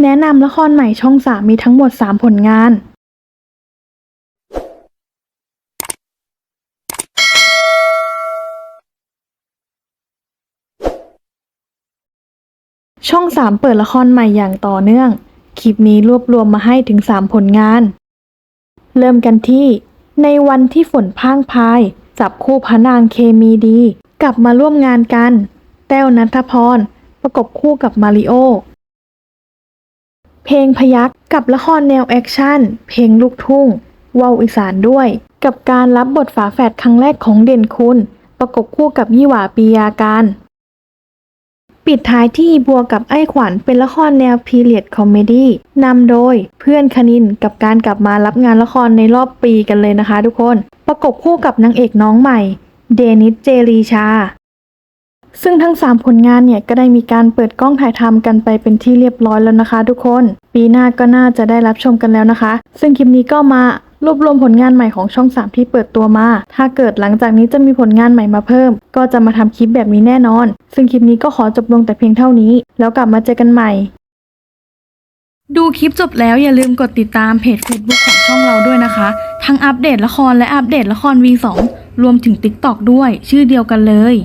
แนะนำละครใหม่ช่อง3มีทั้งหมด 3 ผลงาน ช่อง 3 เปิดละครใหม่อย่างต่อเนื่อง คลิปนี้รวบรวมมาให้ถึง 3 ผลงาน เริ่มกันที่ ในวันที่ฝนพางพาย จับคู่พระนางเคมีดี กลับมาร่วมงานกัน แต้วนัทพร ประกบคู่กับมาริโอ เพลงพยักกับละครแนวแอคชั่น เพลงลูกทุ่งว่าวอีสานด้วย กับการรับบทฝาแฝดครั้งแรกของเด่นคุณ ประกบคู่กับยี่หวาปียาการ ปิดท้ายที่บัวกับไอ้ขวัญเป็นละครแนวพีเรียดคอมเมดี้นำโดยเพื่อนคณินกับการกลับมารับงานละครในรอบปีกันเลยนะคะทุกคน ประกบคู่กับนางเอกน้องใหม่ เดนิสเจรีชา ซึ่งทั้ง 3 ผลงานเนี่ยก็ได้มีการเปิดกล้องถ่ายทำกันไปเป็นที่เรียบร้อยแล้วนะคะ ทุกคน ปีหน้าก็น่าจะได้รับชมกันแล้วนะคะ ซึ่งคลิปนี้ก็มารวบรวมผลงานใหม่ของช่อง 3 ที่เปิดตัวมา ถ้าเกิดหลังจากนี้จะมีผลงานใหม่มาเพิ่ม ก็จะมาทำคลิปแบบนี้แน่นอน ซึ่งคลิปนี้ก็ขอจบลงแต่เพียงเท่านี้ แล้วกลับมาเจอกันใหม่ ดูคลิปจบแล้วอย่าลืมกดติดตามเพจ Facebook ของช่องเราด้วยนะคะ ทั้งอัปเดตละครและอัปเดตละคร V2 รวมถึง TikTok ด้วย ชื่อเดียวกันเลย